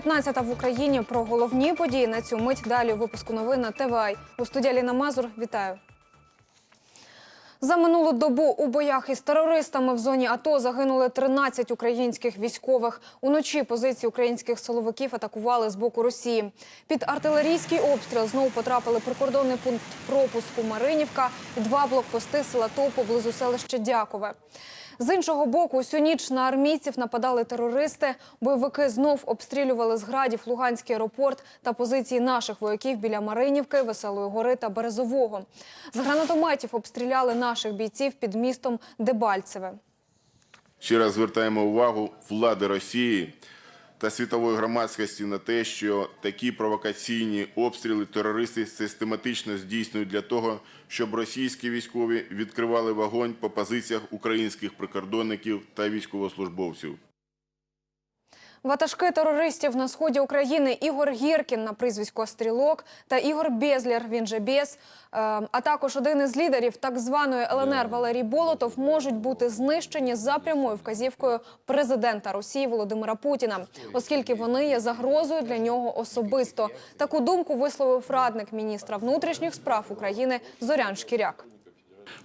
15 в Україні про головні події на цю мить. Далі випуску новин на ТВАЙ. У студії Ліна Мазур. Вітаю. За минулу добу у боях із терористами в зоні АТО загинули 13 українських військових. Уночі позиції українських силовиків атакували з боку Росії. Під артилерійський обстріл знову потрапили прикордонний пункт пропуску Маринівка і два блокпости села ТО поблизу селища Дякове. З іншого боку, усю ніч на армійців нападали терористи. Бойовики знов обстрілювали з градів Луганський аеропорт та позиції наших вояків біля Маринівки, Веселої гори та Березового. З гранатометів обстріляли наших бійців під містом Дебальцеве. Ще раз звертаємо увагу влади Росії та світової громадськості на те, що такі провокаційні обстріли терористи систематично здійснюють для того, щоб російські військові відкривали вогонь по позиціях українських прикордонників та військовослужбовців. Ватажки терористів на сході України Ігор Гіркін на прізвисько Стрілок та Ігор Безлєр, він же Бєс, е, а також один із лідерів так званої ЛНР Валерій Болотов можуть бути знищені за прямою вказівкою президента Росії Володимира Путіна, оскільки вони є загрозою для нього особисто. Таку думку висловив радник міністра внутрішніх справ України Зорян Шкіряк.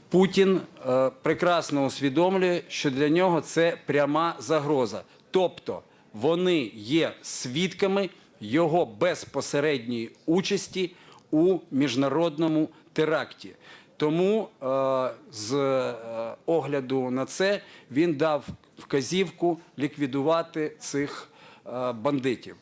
Путін е, прекрасно усвідомлює, що для нього це пряма загроза. Тобто вони є свідками його безпосередньої участі у міжнародному теракті. Тому е, з е, огляду на це він дав вказівку ліквідувати цих е, бандитів.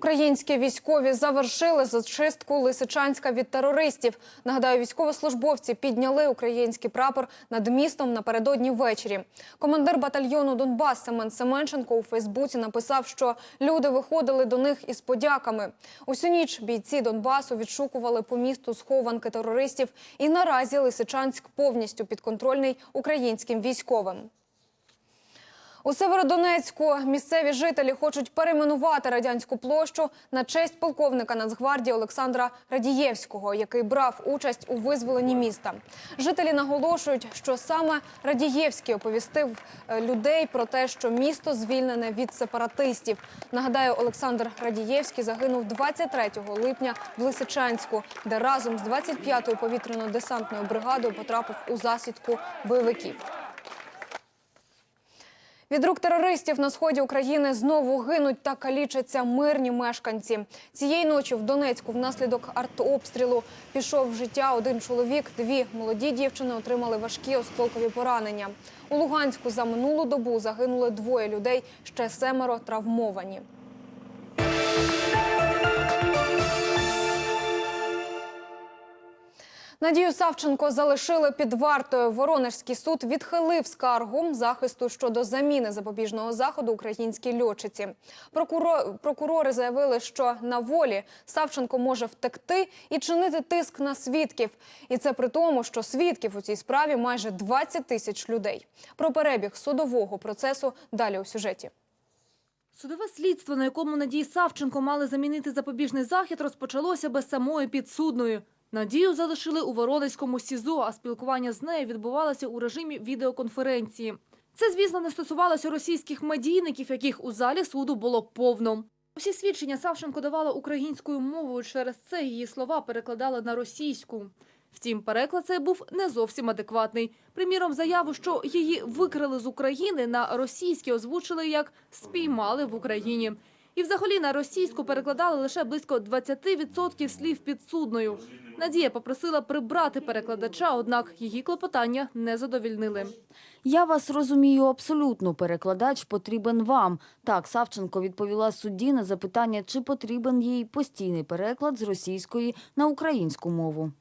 Українські військові завершили зачистку Лисичанська від терористів. Нагадаю, військовослужбовці підняли український прапор над містом напередодні ввечері. Командир батальйону Донбас Семен Семенченко у Фейсбуці написав, що люди виходили до них із подяками. Усю ніч бійці Донбасу відшукували по місту схованки терористів, і наразі Лисичанськ повністю підконтрольний українським військовим. У Северодонецьку місцеві жителі хочуть перейменувати радянську площу на честь полковника Нацгвардії Олександра Радієвського, який брав участь у визволенні міста. Жителі наголошують, що саме Радієвський оповістив е, людей про те, що місто звільнене від сепаратистів. Нагадаю, Олександр Радієвський загинув 23 липня в Лисичанську, де разом з 25-ю повітряно-десантною бригадою потрапив у засідку бойовиків. Від рук терористів на сході України знову гинуть та калічаться мирні мешканці. Цієї ночі в Донецьку внаслідок артобстрілу пішов в життя один чоловік. Дві молоді дівчини отримали важкі осколкові поранення. У Луганську за минулу добу загинули двоє людей, ще семеро травмовані. Надію Савченко залишили під вартою. Воронежський суд відхилив скаргу захисту щодо заміни запобіжного заходу українській льотчиці. Прокуро- Прокурори заявили, що на волі Савченко може втекти і чинити тиск на свідків. І це при тому, що свідків у цій справі майже 20 тисяч людей. Про перебіг судового процесу далі у сюжеті. Судове слідство, на якому Надії Савченко мали замінити запобіжний захід, розпочалося без самої підсудної. Надію залишили у Воронезькому СІЗО, а спілкування з нею відбувалося у режимі відеоконференції. Це, звісно, не стосувалося російських медійників, яких у залі суду було повно. Усі свідчення Савченко давала українською мовою, через це її слова перекладали на російську. Втім, переклад цей був не зовсім адекватний. Приміром, заяву, що її викрали з України на російській озвучили як «спіймали в Україні». І взагалі на російську перекладали лише близько 20% слів підсудною. Надія попросила прибрати перекладача, однак її клопотання не задовільнили. Я вас розумію абсолютно. Перекладач потрібен вам. Так, Савченко відповіла судді на запитання, чи потрібен їй постійний переклад з російської на українську мову.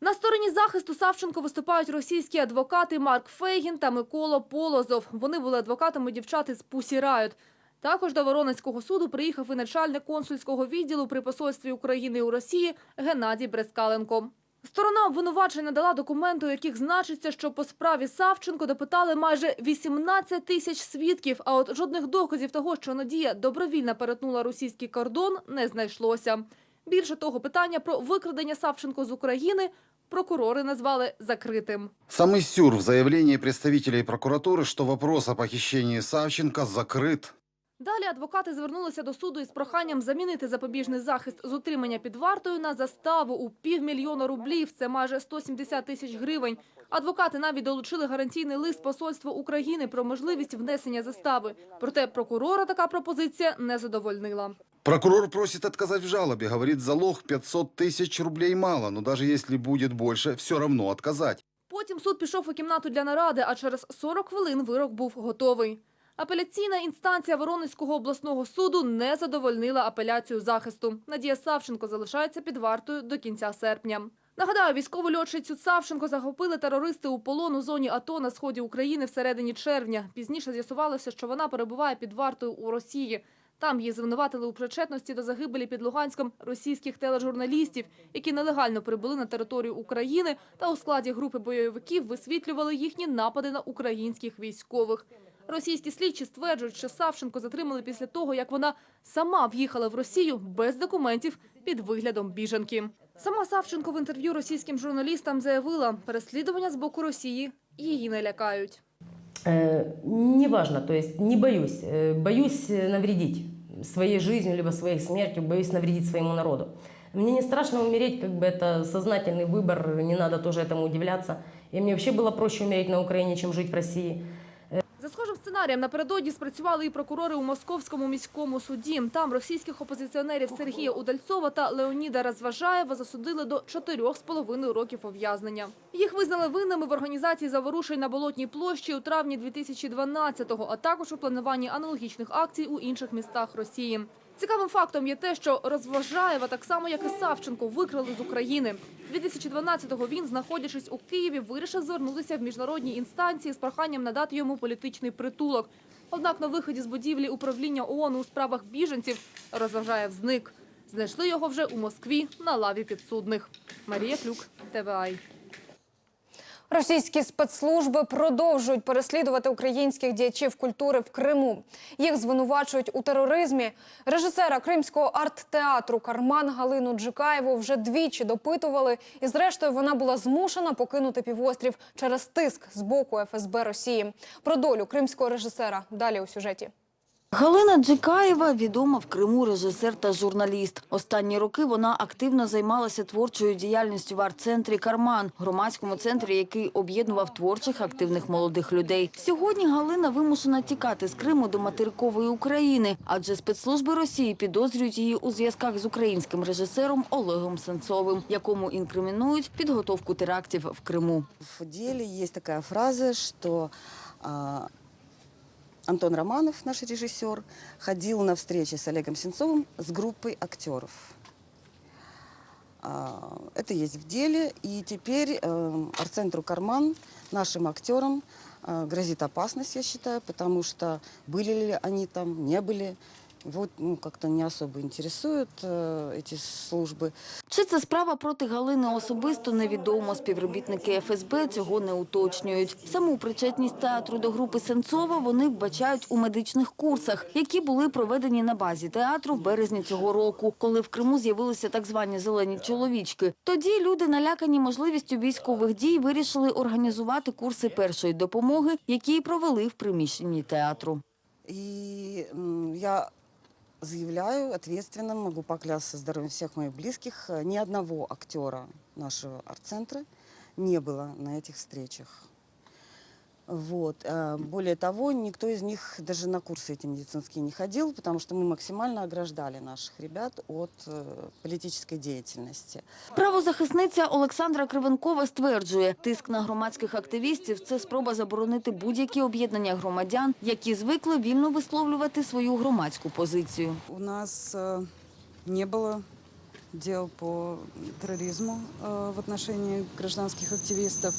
На стороні захисту Савченко виступають російські адвокати Марк Фейгін та Микола Полозов. Вони були адвокатами дівчат із Пусі Райот. Також до Воронезького суду приїхав і начальник консульського відділу при посольстві України у Росії Геннадій Брескаленко. Сторона обвинувачень надала документи, у яких значиться, що по справі Савченко допитали майже 18 тисяч свідків, а от жодних доказів того, що Надія добровільно перетнула російський кордон, не знайшлося. Більше того, питання про викрадення Савченко з України прокурори назвали закритим. Самый сюр в заявлении представителей прокуратуры, что вопрос о похищении Савченко закрыт. Далі адвокати звернулися до суду із проханням замінити запобіжний захист з утримання під вартою на заставу у півмільйона рублів. Це майже 170 тисяч гривень. Адвокати навіть долучили гарантійний лист посольства України про можливість внесення застави. Проте прокурора така пропозиція не задовольнила. Прокурор просит отказать в жалобе. Говорит, залог 500 тысяч рублей мало, но даже если будет больше, все равно отказать. Потім суд пішов у кімнату для наради, а через 40 хвилин вирок був готовий. Апеляційна інстанція Воронезького обласного суду не задовольнила апеляцію захисту. Надія Савченко залишається під вартою до кінця серпня. Нагадаю, військову льотчицю Савченко захопили терористи у полон у зоні АТО на сході України всередині червня. Пізніше з'ясувалося, що вона перебуває під вартою у Росії. Там її звинуватили у причетності до загибелі під Луганськом російських тележурналістів, які нелегально прибули на територію України та у складі групи бойовиків висвітлювали їхні напади на українських військових. Російські слідчі стверджують, що Савченко затримали після того, як вона сама в'їхала в Росію без документів під виглядом біженки. Сама Савченко в інтерв'ю російським журналістам заявила, переслідування з боку Росії її не лякають. Э, неважно, то есть не боюсь. Э, боюсь э, навредить своей жизнью, либо своей смертью, боюсь навредить своему народу. Мне не страшно умереть, как бы это сознательный выбор, не надо тоже этому удивляться. И мне вообще было проще умереть на Украине, чем жить в России. Схожим сценарієм напередодні спрацювали і прокурори у Московському міському суді. Там російських опозиціонерів Сергія Удальцова та Леоніда Розважаєва засудили до 4,5 років ув'язнення. Їх визнали винними в організації заворушень на Болотній площі у травні 2012-го, а також у плануванні аналогічних акцій у інших містах Росії. Цікавим фактом є те, що Розважаєва, так само як і Савченко, викрали з України. 2012-го він, знаходячись у Києві, вирішив звернутися в міжнародні інстанції з проханням надати йому політичний притулок. Однак на виході з будівлі управління ООН у справах біженців Розважаєв зник. Знайшли його вже у Москві на лаві підсудних. Марія Клюк, ТВАЙ. Російські спецслужби продовжують переслідувати українських діячів культури в Криму. Їх звинувачують у тероризмі. Режисера Кримського арт-театру Карман Галину Джикаєву вже двічі допитували, і зрештою вона була змушена покинути півострів через тиск з боку ФСБ Росії. Про долю кримського режисера далі у сюжеті. Галина Джикаєва – відома в Криму режисер та журналіст. Останні роки вона активно займалася творчою діяльністю в арт-центрі «Карман» – громадському центрі, який об'єднував творчих активних молодих людей. Сьогодні Галина вимушена тікати з Криму до материкової України, адже спецслужби Росії підозрюють її у зв'язках з українським режисером Олегом Сенцовим, якому інкримінують підготовку терактів в Криму. В деле есть такая фраза, а, Антон Романов, наш режиссер, ходил на встречи с Олегом Сенцовым с группой актеров. А, это есть в деле, и теперь э, арт-центру «Карман», нашим актерам э, грозит опасность, я считаю, потому что были ли они там, не были. Вот ну, как-то не особо интересуют э, эти службы. Чи це справа проти Галини особисто невідомо. Співробітники ФСБ цього не уточнюють. Саму причетність театру до групи Сенцова вони вбачають у медичних курсах, які були проведені на базі театру в березні цього року, коли в Криму з'явилися так звані зелені чоловічки. Тоді люди, налякані можливістю військових дій, вирішили організувати курси першої допомоги, які й провели в приміщенні театру. И м, я заявляю ответственно, могу поклясться здоровьем всех моих близких, э, ни одного актера нашего арт-центра не было на этих встречах. Вот. э, Более того, никто из них даже на курсы эти медицинские не ходил, потому что мы максимально ограждали наших ребят от э, политической деятельности. Правозахисниця Олександра Кривенкова стверджує, тиск на громадських активістів – це спроба заборонити будь-які об'єднання громадян, які звикли вільно висловлювати свою громадську позицію. У нас э, не было дел по терроризму э, в отношении гражданских активистов.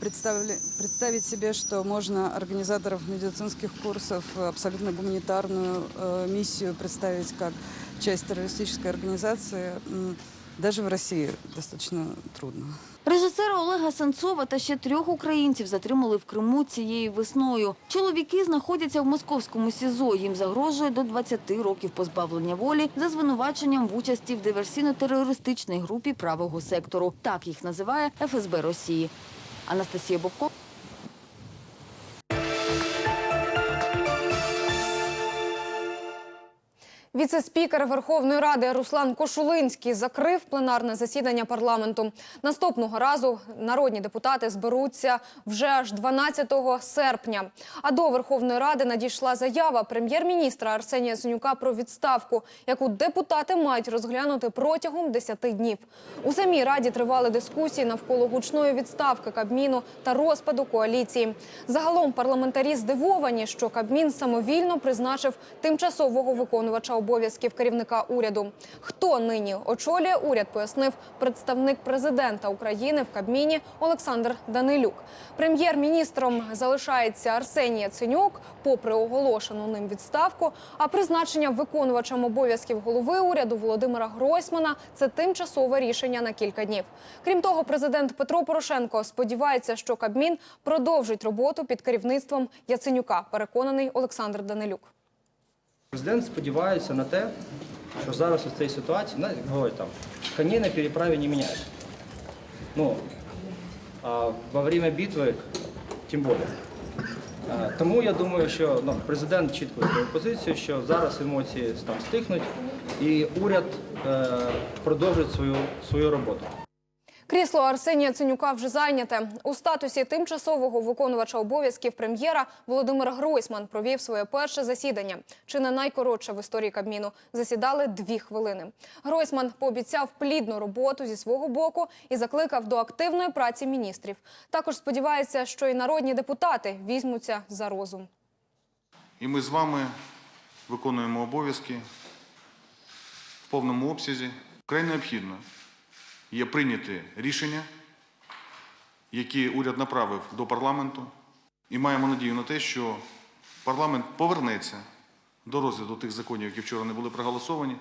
Представить себе, что можно организаторов медицинских курсов абсолютно гуманитарную э, миссию представить как часть террористической организации, даже в России достаточно трудно. Режисера Олега Сенцова та ще трьох українців затримали в Криму цією весною. Чоловіки знаходяться в московському СІЗО. Їм загрожує до 20 років позбавлення волі за звинуваченням в участі в диверсійно-терористичній групі правого сектору. Так їх називає ФСБ Росії. Анастасія Бобко, Віце-спікер Верховної Ради Руслан Кошулинський закрив пленарне засідання парламенту. Наступного разу народні депутати зберуться вже аж 12 серпня. А до Верховної Ради надійшла заява прем'єр-міністра Арсенія Синюка про відставку, яку депутати мають розглянути протягом 10 днів. У самій раді тривали дискусії навколо гучної відставки Кабміну та розпаду коаліції. Загалом парламентарі здивовані, що Кабмін самовільно призначив тимчасового виконувача обов'язків керівника уряду. Хто нині очолює уряд, пояснив представник президента України в Кабміні Олександр Данилюк. Прем'єр-міністром залишається Арсеній Яценюк, попри оголошену ним відставку. А призначення виконувачем обов'язків голови уряду Володимира Гройсмана це тимчасове рішення на кілька днів. Крім того, президент Петро Порошенко сподівається, що Кабмін продовжить роботу під керівництвом Яценюка. Переконаний Олександр Данилюк. Президент сподівається на те, що зараз у цій ситуації, говорять там, коні на переправі не міняють. Ну, а во время битви тим більше. Тому я думаю, що ну, президент чітко свою позицію, що зараз емоції там стихнуть і уряд е, продовжить свою, свою роботу. Крісло Арсенія Ценюка вже зайняте. У статусі тимчасового виконувача обов'язків прем'єра Володимир Гройсман провів своє перше засідання. Чи не найкоротше в історії Кабміну. Засідали дві хвилини. Гройсман пообіцяв плідну роботу зі свого боку і закликав до активної праці міністрів. Також сподівається, що і народні депутати візьмуться за розум. І ми з вами виконуємо обов'язки в повному обсязі. Край необхідно є прийняти рішення, які уряд направив до парламенту, і маємо надію на те, що парламент повернеться до розгляду тих законів, які вчора не були проголосовані.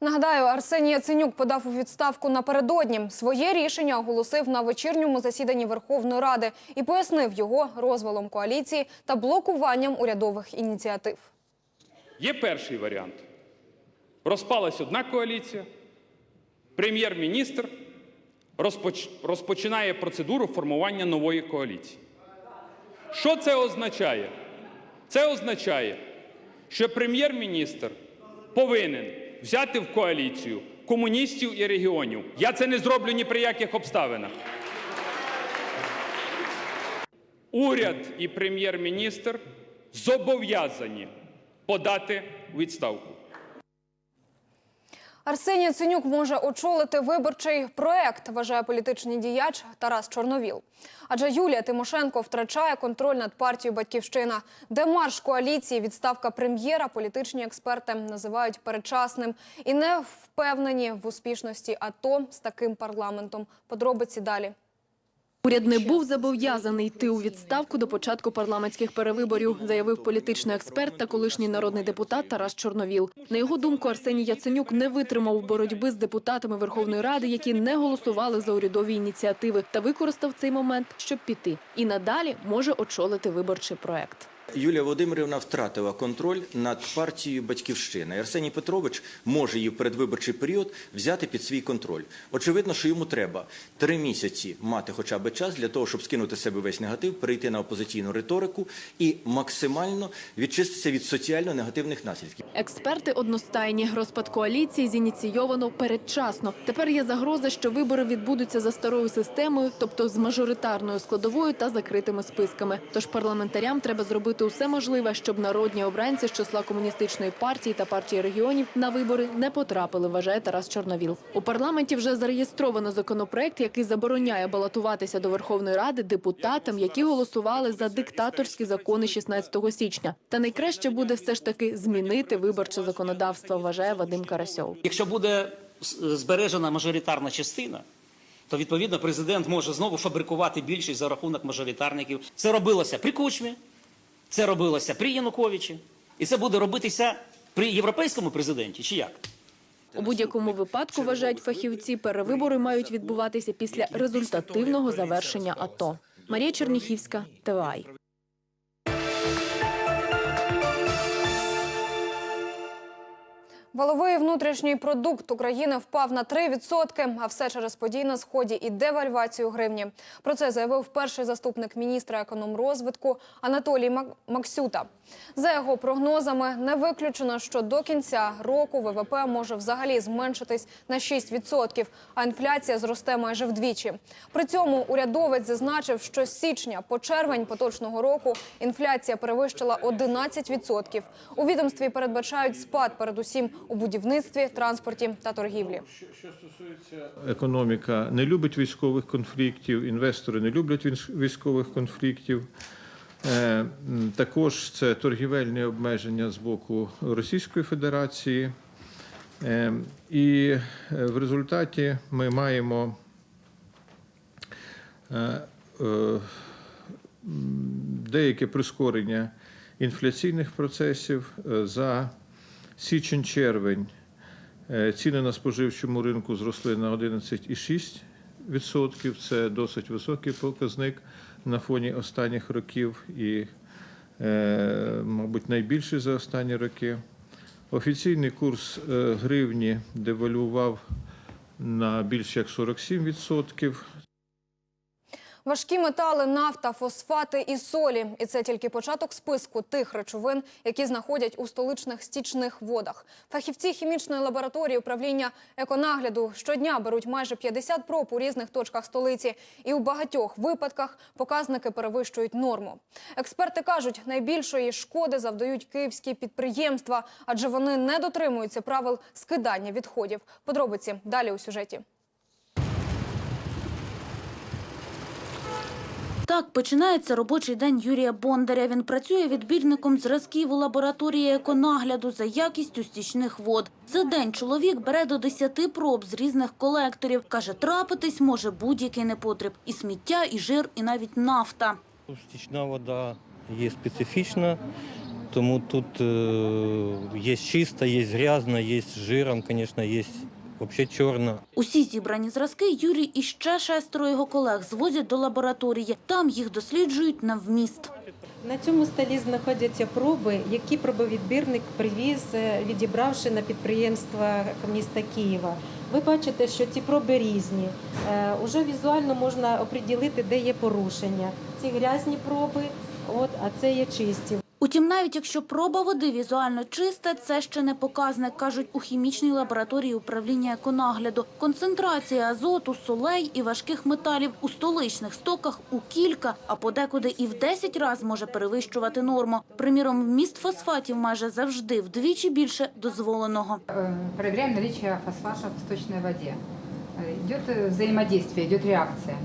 Нагадаю, Арсеній Яценюк подав у відставку напередодні. Своє рішення оголосив на вечірньому засіданні Верховної Ради і пояснив його розвалом коаліції та блокуванням урядових ініціатив. Є перший варіант. Розпалась одна коаліція, прем'єр-міністр розпоч... розпочинає процедуру формування нової коаліції. Що це означає? Це означає, що прем'єр-міністр повинен взяти в коаліцію комуністів і регіонів. Я це не зроблю ні при яких обставинах. Уряд і прем'єр-міністр зобов'язані подати відставку. Арсеній Ценюк може очолити виборчий проект, вважає політичний діяч Тарас Чорновіл. Адже Юлія Тимошенко втрачає контроль над партією Батьківщина. Демарш коаліції, відставка прем'єра, політичні експерти називають передчасним і не впевнені в успішності АТО з таким парламентом. Подробиці далі. Уряд не був зобов'язаний йти у відставку до початку парламентських перевиборів, заявив політичний експерт та колишній народний депутат Тарас Чорновіл. На його думку, Арсеній Яценюк не витримав боротьби з депутатами Верховної Ради, які не голосували за урядові ініціативи, та використав цей момент, щоб піти. І надалі може очолити виборчий проект. Юлія Володимирівна втратила контроль над партією Батьківщина. І Арсеній Петрович може її в передвиборчий період взяти під свій контроль. Очевидно, що йому треба три місяці мати хоча б час для того, щоб скинути себе весь негатив, перейти на опозиційну риторику і максимально відчиститися від соціально негативних наслідків. Експерти одностайні. Розпад коаліції зініційовано передчасно. Тепер є загроза, що вибори відбудуться за старою системою, тобто з мажоритарною складовою та закритими списками. Тож парламентарям треба зробити усе можливе, щоб народні обранці з числа комуністичної партії та партії регіонів на вибори не потрапили. Вважає Тарас Чорновіл. У парламенті вже зареєстровано законопроект, який забороняє балотуватися до Верховної Ради депутатам, які голосували за диктаторські закони 16 січня. Та найкраще буде все ж таки змінити виборче законодавство. Вважає Вадим Карасьов. Якщо буде збережена мажоритарна частина, то відповідно президент може знову фабрикувати більшість за рахунок мажоритарників. Це робилося при Кучмі, це робилося при Януковичі, і це буде робитися при європейському президенті. Чи як? У будь-якому випадку вважають фахівці, перевибори мають відбуватися після результативного завершення АТО. Марія Черніхівська, ТВАЙ. Валовий внутрішній продукт України впав на 3%, а все через події на сході і девальвацію гривні. Про це заявив перший заступник міністра економрозвитку Анатолій Мак- Максюта. За його прогнозами, не виключено, що до кінця року ВВП може взагалі зменшитись на 6%, а інфляція зросте майже вдвічі. При цьому урядовець зазначив, що з січня по червень поточного року інфляція перевищила 11%. У відомстві передбачають спад передусім у будівництві, транспорті та торгівлі. Економіка не любить військових конфліктів, інвестори не люблять військових конфліктів. Е, Також це торгівельні обмеження з боку Російської Федерації. Е, І е, в результаті ми маємо деяке прискорення інфляційних процесів за січень-червень. Е, Ціни на споживчому ринку зросли на 11,6%. Це досить високий показник на фоні останніх років і, е, мабуть, найбільший за останні роки. Офіційний курс е, гривні девальвував на більш як 47%. Важкі метали, нафта, фосфати і солі. І це тільки початок списку тих речовин, які знаходять у столичних стічних водах. Фахівці хімічної лабораторії управління еконагляду щодня беруть майже 50 проб у різних точках столиці. І у багатьох випадках показники перевищують норму. Експерти кажуть, найбільшої шкоди завдають київські підприємства, адже вони не дотримуються правил скидання відходів. Подробиці далі у сюжеті. Так починається робочий день Юрія Бондаря. Він працює відбірником зразків у лабораторії еконагляду за якістю стічних вод. За день чоловік бере до 10 проб з різних колекторів. Каже, трапитись може будь-який непотріб. І сміття, і жир, і навіть нафта. Стічна вода є специфічна, тому тут е, є чиста, є грязна, є з жиром, звісно, є взагалі чорна. Усі зібрані зразки Юрій і ще шестеро його колег звозять до лабораторії. Там їх досліджують на вміст. На цьому столі знаходяться проби, які пробовідбірник привіз, е, відібравши на підприємства міста Києва. Ви бачите, що ці проби різні. Е, Уже візуально можна оприділити, де є порушення. Ці грязні проби, от, а це є чисті. Утім, навіть якщо проба води візуально чиста, це ще не показник, кажуть у хімічній лабораторії управління еконагляду. Концентрація азоту, солей і важких металів у столичних стоках у кілька, а подекуди і в 10 разів може перевищувати норму. Приміром, вміст фосфатів майже завжди вдвічі більше дозволеного. Проверяем наличие фосфата в сточной воде. Э, Идет э, взаимодействие, идет реакция.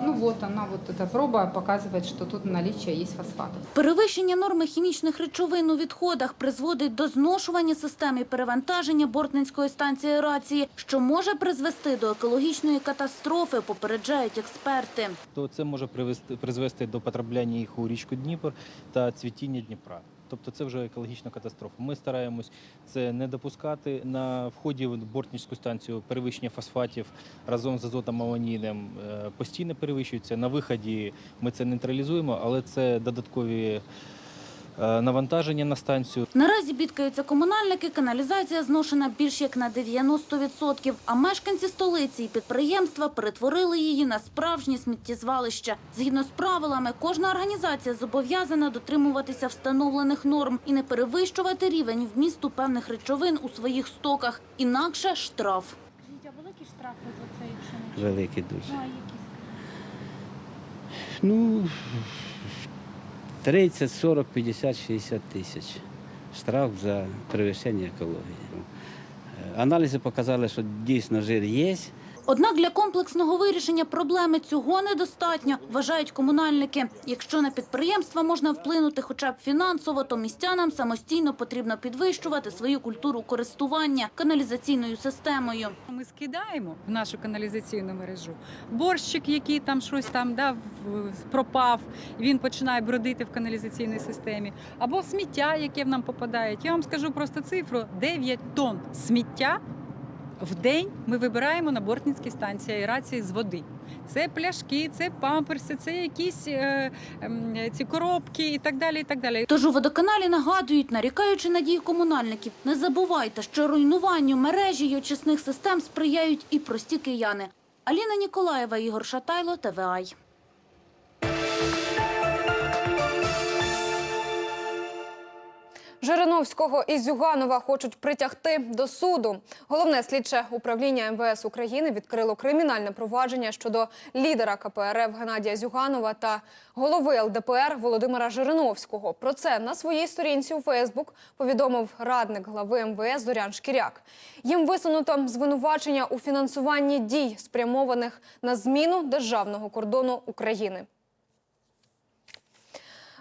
Ну вот она, вот эта проба показывает, что тут наличие есть фосфатов. Перевищення норми хімічних речовин у відходах призводить до зношування системи перевантаження Бортненської станції аерації, що може призвести до екологічної катастрофи, попереджають експерти. То це може привести, призвести до потрапляння їх у річку Дніпр та цвітіння Дніпра. Тобто це вже екологічна катастрофа. Ми стараємось це не допускати. На вході в Бортнічську станцію перевищення фосфатів разом з азотом амонійним е, постійно перевищується. На виході ми це нейтралізуємо, але це додаткові навантаження на станцію. Наразі бідкаються комунальники, каналізація зношена більш як на 90%, а мешканці столиці і підприємства перетворили її на справжнє сміттєзвалище. Згідно з правилами, кожна організація зобов'язана дотримуватися встановлених норм і не перевищувати рівень вмісту певних речовин у своїх стоках. Інакше штраф. великі штрафи за це, якщо не Великий дуже. Ну, 30, 40, 50, 60 тисяч. Штраф за перевищення екології. Е, Аналізи показали, що дійсно жир є. Однак для комплексного вирішення проблеми цього недостатньо, вважають комунальники. Якщо на підприємства можна вплинути хоча б фінансово, то містянам самостійно потрібно підвищувати свою культуру користування каналізаційною системою. Ми скидаємо в нашу каналізаційну мережу борщик, який там щось там да, пропав, він починає бродити в каналізаційній системі, або сміття, яке в нам попадає. Я вам скажу просто цифру: 9 тонн сміття В день ми вибираємо на бортницькій станції аерації з води. Це пляшки, це памперси, це якісь е, е, ці коробки і так далі. І так далі. Тож у водоканалі нагадують, нарікаючи на дії комунальників, не забувайте, що руйнуванню мережі й очисних систем сприяють і прості кияни. Аліна Ніколаєва, Ігор Шатайло, ТВАЙ. Жириновського і Зюганова хочуть притягти до суду. Головне слідче управління МВС України відкрило кримінальне провадження щодо лідера КПРФ Геннадія Зюганова та голови ЛДПР Володимира Жириновського. Про це на своїй сторінці у Фейсбук повідомив радник глави МВС Зорян Шкіряк. Їм висунуто звинувачення у фінансуванні дій, спрямованих на зміну державного кордону України.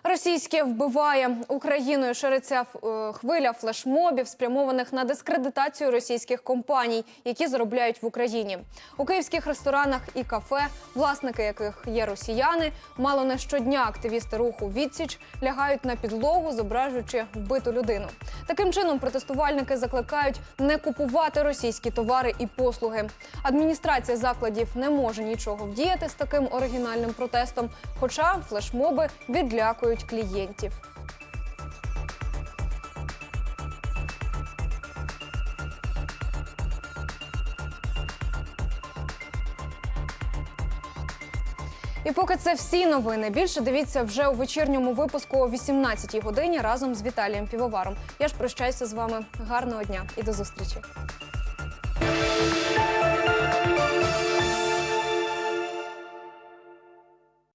Російське вбиває Україною шириться е, хвиля флешмобів, спрямованих на дискредитацію російських компаній, які заробляють в Україні. У київських ресторанах і кафе, власники яких є росіяни, мало не щодня активісти руху відсіч лягають на підлогу, зображуючи вбиту людину. Таким чином протестувальники закликають не купувати російські товари і послуги. Адміністрація закладів не може нічого вдіяти з таким оригінальним протестом, хоча флешмоби відлякують клієнтів. І поки це всі новини. Більше дивіться вже у вечірньому випуску о 18-й годині разом з Віталієм Півоваром. Я ж прощаюся з вами. Гарного дня і до зустрічі.